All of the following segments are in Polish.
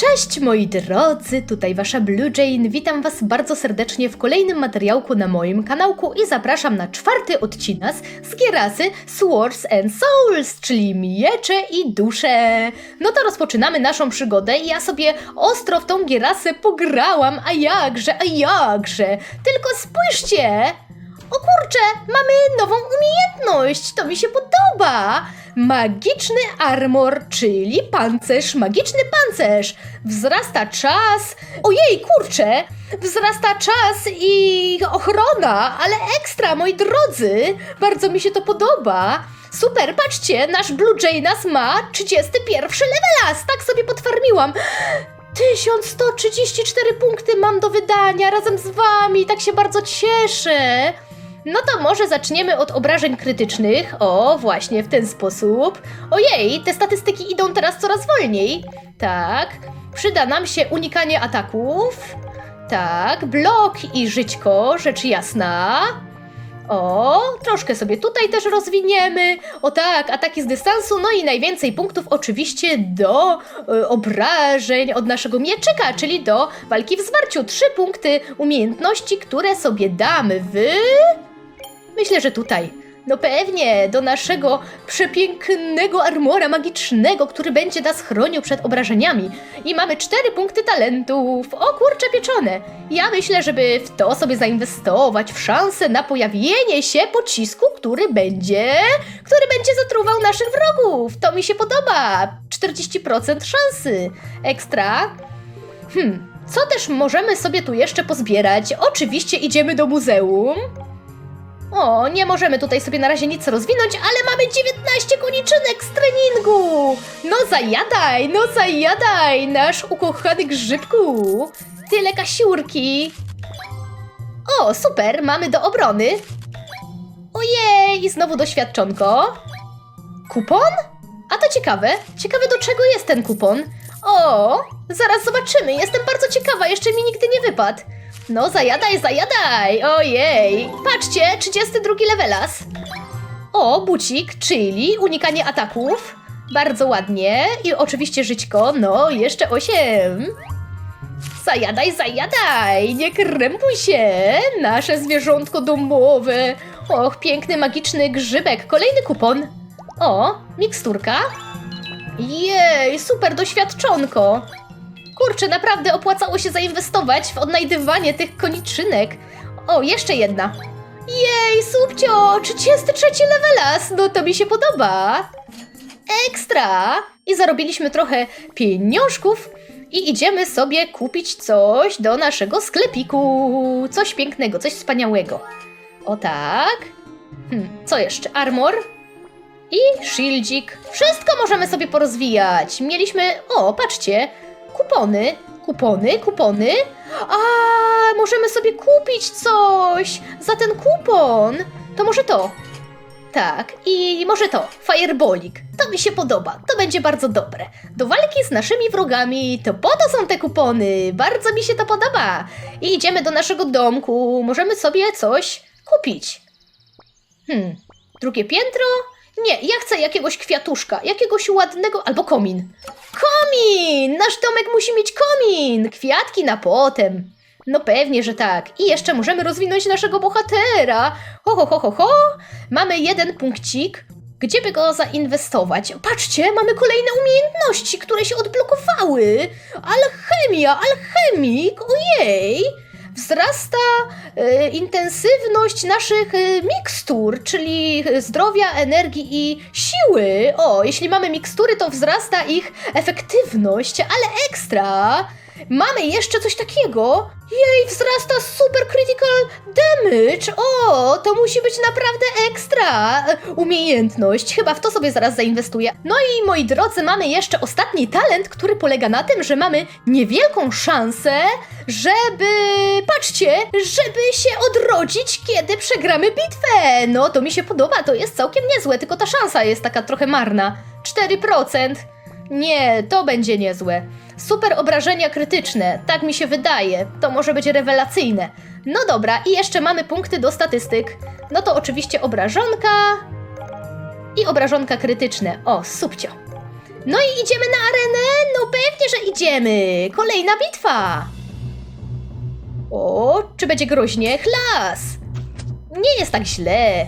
Cześć moi drodzy, tutaj wasza Blue Jane. Witam was bardzo serdecznie w kolejnym materiałku na moim kanałku i zapraszam na czwarty odcinek z Gierasy Swords and Souls, czyli miecze i dusze. No to rozpoczynamy naszą przygodę i ja sobie ostro w tą Gierasę pograłam, a jakże, a jakże. Tylko spójrzcie! O kurczę, mamy nową umiejętność, to mi się podoba. Magiczny armor, czyli pancerz, magiczny pancerz. Wzrasta czas. Ojej, kurczę! Wzrasta czas i ochrona, ale ekstra, moi drodzy. Bardzo mi się to podoba. Super, patrzcie, nasz Blue Janas ma 31 levelas, tak sobie potwarmiłam. 1134 punkty mam do wydania razem z wami, tak się bardzo cieszę. No to może zaczniemy od obrażeń krytycznych. O, właśnie w ten sposób. Ojej, te statystyki idą teraz coraz wolniej. Tak. Przyda nam się unikanie ataków. Tak, blok i żyćko, rzecz jasna. O, troszkę sobie tutaj też rozwiniemy. O tak, ataki z dystansu, no i najwięcej punktów oczywiście do y, obrażeń od naszego mieczyka, czyli do walki w zwarciu. Trzy punkty umiejętności, które sobie damy w... Myślę, że tutaj. No pewnie, do naszego przepięknego armora magicznego, który będzie nas chronił przed obrażeniami. I mamy cztery punkty talentów. O kurcze pieczone. Ja myślę, żeby w to sobie zainwestować, w szansę na pojawienie się pocisku, który będzie, który będzie zatruwał naszych wrogów. To mi się podoba. 40% szansy. Ekstra. Hmm, co też możemy sobie tu jeszcze pozbierać? Oczywiście idziemy do muzeum. O, nie możemy tutaj sobie na razie nic rozwinąć, ale mamy 19 koniczynek z treningu! No zajadaj, no zajadaj, nasz ukochany grzybku! Tyle kasiurki! O, super, mamy do obrony. Ojej, znowu doświadczonko. Kupon? A to ciekawe, ciekawe do czego jest ten kupon. O, zaraz zobaczymy, jestem bardzo ciekawa, jeszcze mi nigdy nie wypadł. No, zajadaj, zajadaj! Ojej! Patrzcie, 32 levelas. O, bucik, czyli unikanie ataków. Bardzo ładnie. I oczywiście żyćko, no, jeszcze 8. Zajadaj, zajadaj! Nie krępuj się! Nasze zwierzątko domowe. Och, piękny, magiczny grzybek. Kolejny kupon. O, miksturka. Jej, super doświadczonko. Kurczę, naprawdę opłacało się zainwestować w odnajdywanie tych koniczynek. O, jeszcze jedna. Jej, subcio, 33 levelas, no to mi się podoba. Ekstra! I zarobiliśmy trochę pieniążków i idziemy sobie kupić coś do naszego sklepiku. Coś pięknego, coś wspaniałego. O tak. Hmm, co jeszcze? Armor i shieldzik. Wszystko możemy sobie porozwijać. Mieliśmy, o, patrzcie, kupony, kupony, kupony. A, możemy sobie kupić coś za ten kupon. To może to. Tak, i może to, fireballik. To mi się podoba, to będzie bardzo dobre. Do walki z naszymi wrogami, to po to są te kupony. Bardzo mi się to podoba. I idziemy do naszego domku, możemy sobie coś kupić. Hmm, drugie piętro? Nie, ja chcę jakiegoś kwiatuszka, jakiegoś ładnego, albo komin. Komin! Nasz domek musi mieć komin! Kwiatki na potem. No pewnie, że tak. I jeszcze możemy rozwinąć naszego bohatera. Ho, ho, ho, ho, ho. Mamy jeden punkcik. Gdzie by go zainwestować? Patrzcie, mamy kolejne umiejętności, które się odblokowały. Alchemia, alchemik, ojej. Wzrasta e, intensywność naszych e, mikstur, czyli zdrowia, energii i siły. O, jeśli mamy mikstury, to wzrasta ich efektywność, ale ekstra. Mamy jeszcze coś takiego. Jej, wzrasta super critical damage. O, to musi być naprawdę ekstra umiejętność. Chyba w to sobie zaraz zainwestuję. No i moi drodzy, mamy jeszcze ostatni talent, który polega na tym, że mamy niewielką szansę, żeby, patrzcie, żeby się odrodzić, kiedy przegramy bitwę. No, to mi się podoba, to jest całkiem niezłe, tylko ta szansa jest taka trochę marna. 4%. Nie, to będzie niezłe. Super obrażenia krytyczne, tak mi się wydaje. To może być rewelacyjne. No dobra, i jeszcze mamy punkty do statystyk. No to oczywiście obrażonka i obrażonka krytyczne. O, subcio. No i idziemy na arenę? No pewnie, że idziemy. Kolejna bitwa. O, czy będzie groźnie? Chlas! Nie jest tak źle.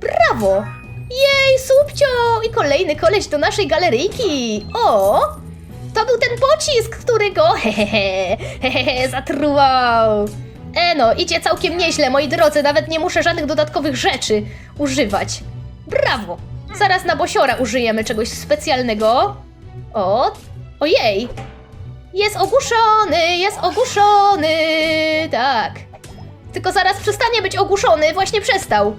Brawo! Jej, subcio! I kolejny koleś do naszej galeryjki. O! Był ten pocisk, który go hehehe, hehehe, zatruwał. E no, idzie całkiem nieźle, moi drodzy, nawet nie muszę żadnych dodatkowych rzeczy używać. Brawo! Zaraz na bosiora użyjemy czegoś specjalnego. O, ojej! Jest ogłuszony, jest ogłuszony, tak. Tylko zaraz przestanie być ogłuszony, właśnie przestał.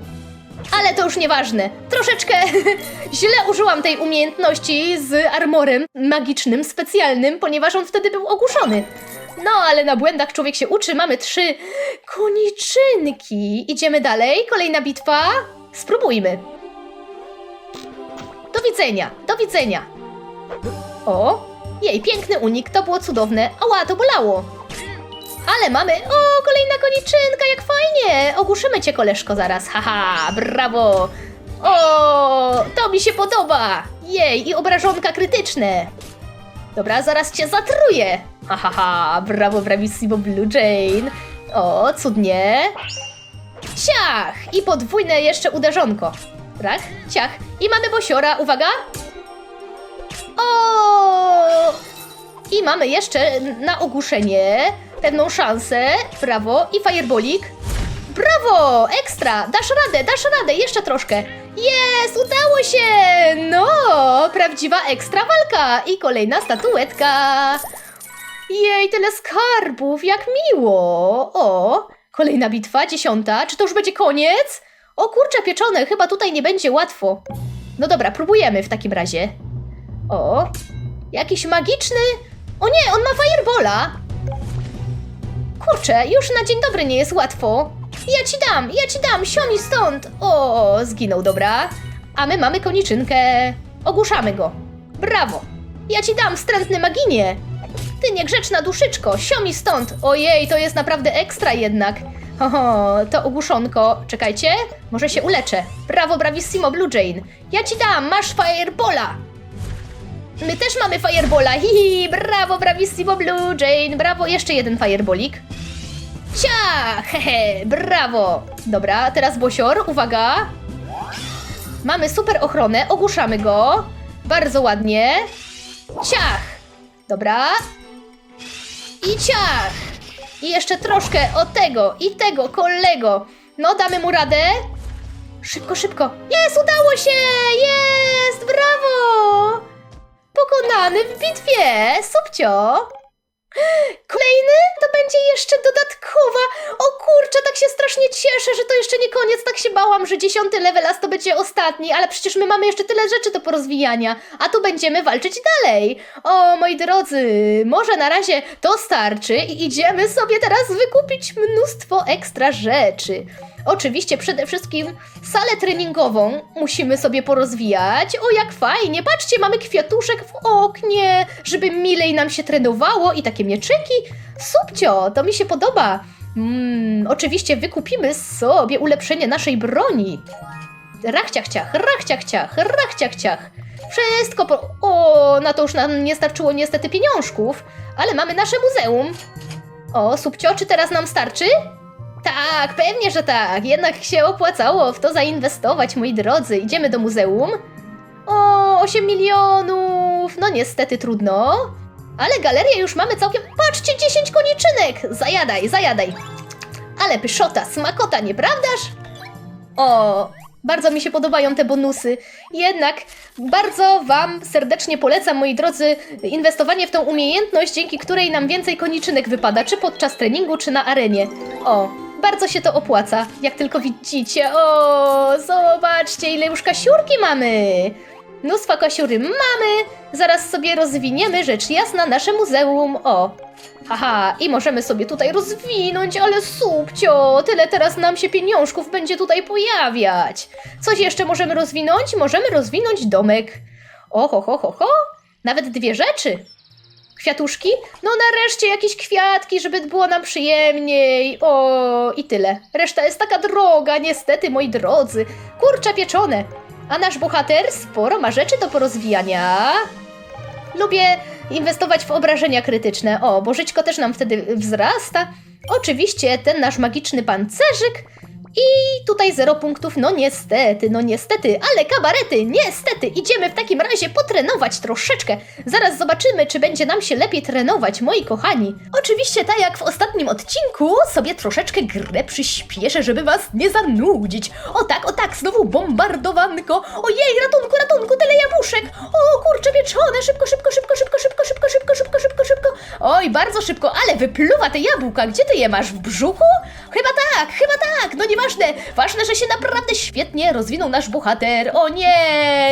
Ale to już nieważne. Troszeczkę źle użyłam tej umiejętności z armorem magicznym, specjalnym, ponieważ on wtedy był ogłuszony. No, ale na błędach człowiek się uczy. Mamy trzy koniczynki. Idziemy dalej. Kolejna bitwa. Spróbujmy. Do widzenia, do widzenia. O, jej, piękny unik, to było cudowne. Ała, to bolało. Ale mamy. O, kolejna koniczynka, jak fajnie! Ogłuszymy cię, koleżko, zaraz. Haha, brawo! O, to mi się podoba! Jej, i obrażonka krytyczne. Dobra, zaraz cię zatruję. Hahaha, ha, brawo, bravissimo Blue Jane. O, cudnie. Ciach! I podwójne jeszcze uderzonko. Tak? Ciach. I mamy bosiora, uwaga. O! I mamy jeszcze na ogłuszenie pewną szansę. Brawo. I firebolik. Brawo! Ekstra! Dasz radę, dasz radę, jeszcze troszkę. Jest! Udało się! No! Prawdziwa ekstra walka! I kolejna statuetka. Jej, tyle skarbów, jak miło! O! Kolejna bitwa, dziesiąta. Czy to już będzie koniec? O kurczę pieczone, chyba tutaj nie będzie łatwo. No dobra, próbujemy w takim razie. O! Jakiś magiczny... O nie, on ma firebola! Kurczę, już na dzień dobry nie jest łatwo. Ja ci dam, ja ci dam, siomi stąd! O, zginął, dobra. A my mamy koniczynkę. Ogłuszamy go. Brawo! Ja ci dam, wstrętny maginie! Ty niegrzeczna duszyczko, siomi stąd! Ojej, to jest naprawdę ekstra jednak. Oho, to ogłuszonko. Czekajcie, może się uleczę. Brawo, bravissimo, Blue Jane. Ja ci dam, masz firebola! My też mamy firebola, hihi, brawo, bravissimo Blue Jane, brawo, jeszcze jeden firebolik. Cia, hehe, brawo. Dobra, teraz Bosior, uwaga. Mamy super ochronę, ogłuszamy go. Bardzo ładnie. Ciach. Dobra. I ciach. I jeszcze troszkę o tego i tego kolego. No, damy mu radę. Szybko, szybko. Jest, udało się! Jest, brawo! Pokonany w bitwie! Subcio! Kolejny? To będzie jeszcze dodatkowa! O kurczę, tak się strasznie cieszę, że to jeszcze nie koniec. Tak się bałam, że dziesiąty level, a to będzie ostatni, ale przecież my mamy jeszcze tyle rzeczy do porozwijania, a tu będziemy walczyć dalej. O, moi drodzy, może na razie to starczy i idziemy sobie teraz wykupić mnóstwo ekstra rzeczy. Oczywiście przede wszystkim salę treningową musimy sobie porozwijać. O, jak fajnie! Patrzcie, mamy kwiatuszek w oknie, żeby milej nam się trenowało i takie mieczyki. Subcio, to mi się podoba. Mm, oczywiście wykupimy sobie ulepszenie naszej broni. Rachciach ciach, rachciach ciach. Wszystko po... O, na to już nam nie starczyło niestety pieniążków, ale mamy nasze muzeum. O, Subcio, czy teraz nam starczy? Tak, pewnie, że tak. Jednak się opłacało w to zainwestować, moi drodzy. Idziemy do muzeum. O, 8 milionów. No niestety trudno. Ale galerię już mamy całkiem... Patrzcie, 10 koniczynek! Zajadaj, zajadaj. Ale pyszota, smakota, nieprawdaż? O, bardzo mi się podobają te bonusy. Jednak bardzo Wam serdecznie polecam, moi drodzy, inwestowanie w tą umiejętność, dzięki której nam więcej koniczynek wypada, czy podczas treningu, czy na arenie. O, bardzo się to opłaca, jak tylko widzicie. O, zobaczcie, ile już kasiurki mamy. Mnóstwo kasiury mamy. Zaraz sobie rozwiniemy rzecz jasna nasze muzeum. O, Aha, i możemy sobie tutaj rozwinąć, ale subcio, tyle teraz nam się pieniążków będzie tutaj pojawiać. Coś jeszcze możemy rozwinąć? Możemy rozwinąć domek. Oho, ho, ho, ho. Nawet dwie rzeczy. Kwiatuszki? No nareszcie jakieś kwiatki, żeby było nam przyjemniej. O, i tyle. Reszta jest taka droga, niestety, moi drodzy. Kurcza pieczone. A nasz bohater sporo ma rzeczy do porozwijania. lubię inwestować w obrażenia krytyczne. O, bo żyćko też nam wtedy wzrasta. Oczywiście ten nasz magiczny pancerzyk. I tutaj zero punktów, no niestety, no niestety, ale kabarety, niestety, idziemy w takim razie potrenować troszeczkę. Zaraz zobaczymy, czy będzie nam się lepiej trenować, moi kochani. Oczywiście, tak jak w ostatnim odcinku, sobie troszeczkę grę przyspieszę, żeby was nie zanudzić. O tak, o tak, znowu bombardowanko. Ojej, ratunku, ratunku, tyle jabłuszek. O kurcze pieczone, szybko, szybko, szybko, szybko, szybko, szybko, szybko, szybko, szybko, szybko. Oj, bardzo szybko, ale wypluwa te jabłka. Gdzie ty je masz? W brzuchu? Chyba tak, chyba tak, no nieważne. Ważne, że się naprawdę świetnie rozwinął nasz bohater. O nie,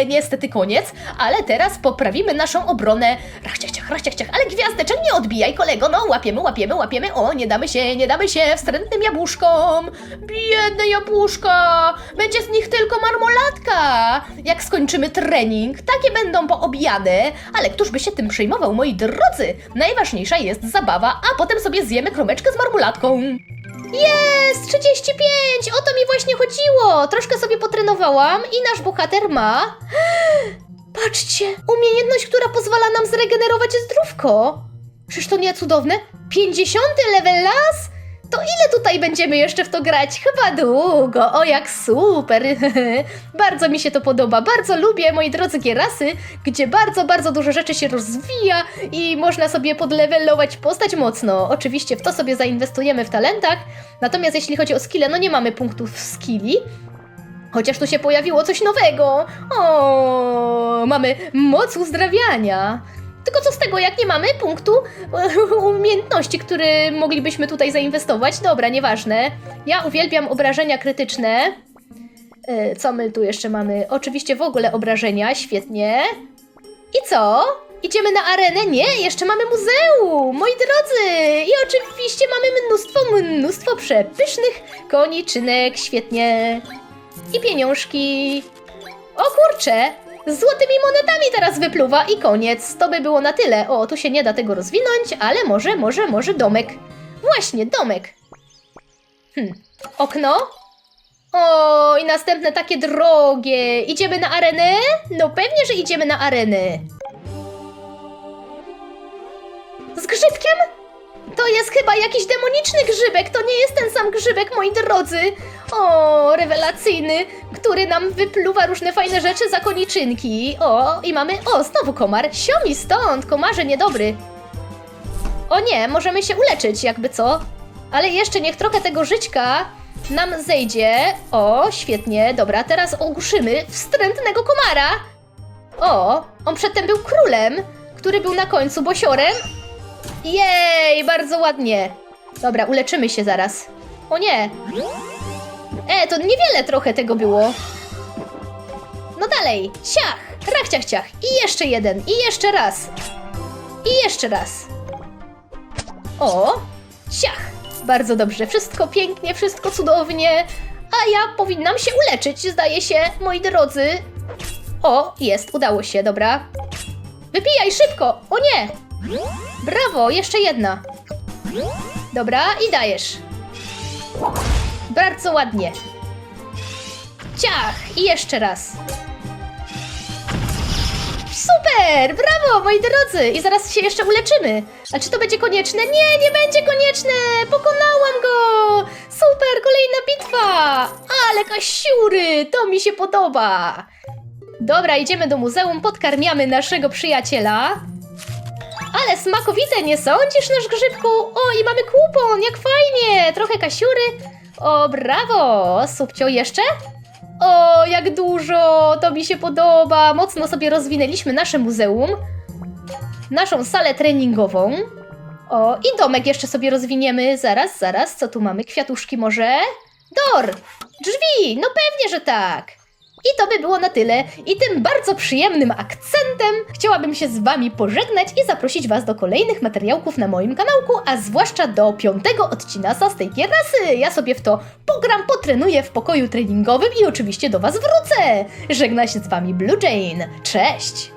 niestety koniec, ale teraz poprawimy naszą obronę. Rachciach, ciach, rachciach, ciach, ale gwiazdeczek nie odbijaj, kolego. No, łapiemy, łapiemy, łapiemy. O, nie damy się, nie damy się wstrętnym jabłuszkom. Biedne jabłuszka. Będzie z nich tylko marmoladka. Jak skończymy trening, takie będą poobijane. Ale któż by się tym przejmował, moi drodzy? Najważniejsza jest zabawa, a potem sobie zjemy kromeczkę z marmolatką. Jest! 35! O to mi właśnie chodziło! Troszkę sobie potrenowałam i nasz bohater ma... Patrzcie! Umiejętność, która pozwala nam zregenerować zdrówko! Czyż to nie cudowne? 50 level las? To ile tutaj będziemy jeszcze w to grać? Chyba długo. O, jak super. bardzo mi się to podoba. Bardzo lubię, moi drodzy, gierasy, gdzie bardzo, bardzo dużo rzeczy się rozwija i można sobie podlewelować postać mocno. Oczywiście w to sobie zainwestujemy w talentach. Natomiast jeśli chodzi o skille, no nie mamy punktów w skilli. Chociaż tu się pojawiło coś nowego. O, mamy moc uzdrawiania. Tylko co z tego, jak nie mamy punktu umiejętności, który moglibyśmy tutaj zainwestować? Dobra, nieważne. Ja uwielbiam obrażenia krytyczne. E, Co my tu jeszcze mamy? Oczywiście w ogóle obrażenia, świetnie. I co? Idziemy na arenę? Nie, jeszcze mamy muzeum, moi drodzy! I oczywiście mamy mnóstwo, mnóstwo przepysznych koniczynek, świetnie. I pieniążki. O kurcze! Złotymi monetami teraz wypluwa i koniec. To by było na tyle. O, tu się nie da tego rozwinąć, ale może, może, może domek. Właśnie, domek. Hm. Okno? O, i następne takie drogie. Idziemy na arenę? No pewnie, że idziemy na arenę. Z grzybkiem? To jest chyba jakiś demoniczny grzybek, to nie jest ten sam grzybek, moi drodzy. O, rewelacyjny, który nam wypluwa różne fajne rzeczy za koniczynki. O, i mamy, o, znowu komar. Siomi stąd, komarze niedobry. O nie, możemy się uleczyć, jakby co. Ale jeszcze niech trochę tego żyćka nam zejdzie. O, świetnie, dobra, teraz ogłuszymy wstrętnego komara. O, on przedtem był królem, który był na końcu bosiorem. Jej, bardzo ładnie. Dobra, uleczymy się zaraz. O nie. E, to niewiele trochę tego było. No dalej, ciach, rachciach ciach. I jeszcze jeden, i jeszcze raz. I jeszcze raz. O, ciach. Bardzo dobrze, wszystko pięknie, wszystko cudownie. A ja powinnam się uleczyć, zdaje się, moi drodzy. O, jest, udało się, dobra. Wypijaj szybko! O nie! Brawo, jeszcze jedna. Dobra, i dajesz. Bardzo ładnie. Ciach! I jeszcze raz. Super! Brawo, moi drodzy! I zaraz się jeszcze uleczymy. A czy to będzie konieczne? Nie, nie będzie konieczne! Pokonałam go! Super, kolejna bitwa! Ale kasiury! To mi się podoba! Dobra, idziemy do muzeum, podkarmiamy naszego przyjaciela. Ale smakowite, nie sądzisz, nasz grzybku? O, i mamy kupon, jak fajnie! Trochę kasiury. O, brawo! Subcio, jeszcze? O, jak dużo! To mi się podoba. Mocno sobie rozwinęliśmy nasze muzeum. Naszą salę treningową. O, i domek jeszcze sobie rozwiniemy. Zaraz, zaraz, co tu mamy? Kwiatuszki może? Dor! Drzwi! No pewnie, że tak! I to by było na tyle. I tym bardzo przyjemnym akcentem chciałabym się z Wami pożegnać i zaprosić Was do kolejnych materiałków na moim kanałku, a zwłaszcza do piątego odcinasa z tej kierasy. Ja sobie w to pogram, potrenuję w pokoju treningowym i oczywiście do Was wrócę. Żegna się z Wami Blue Jane. Cześć!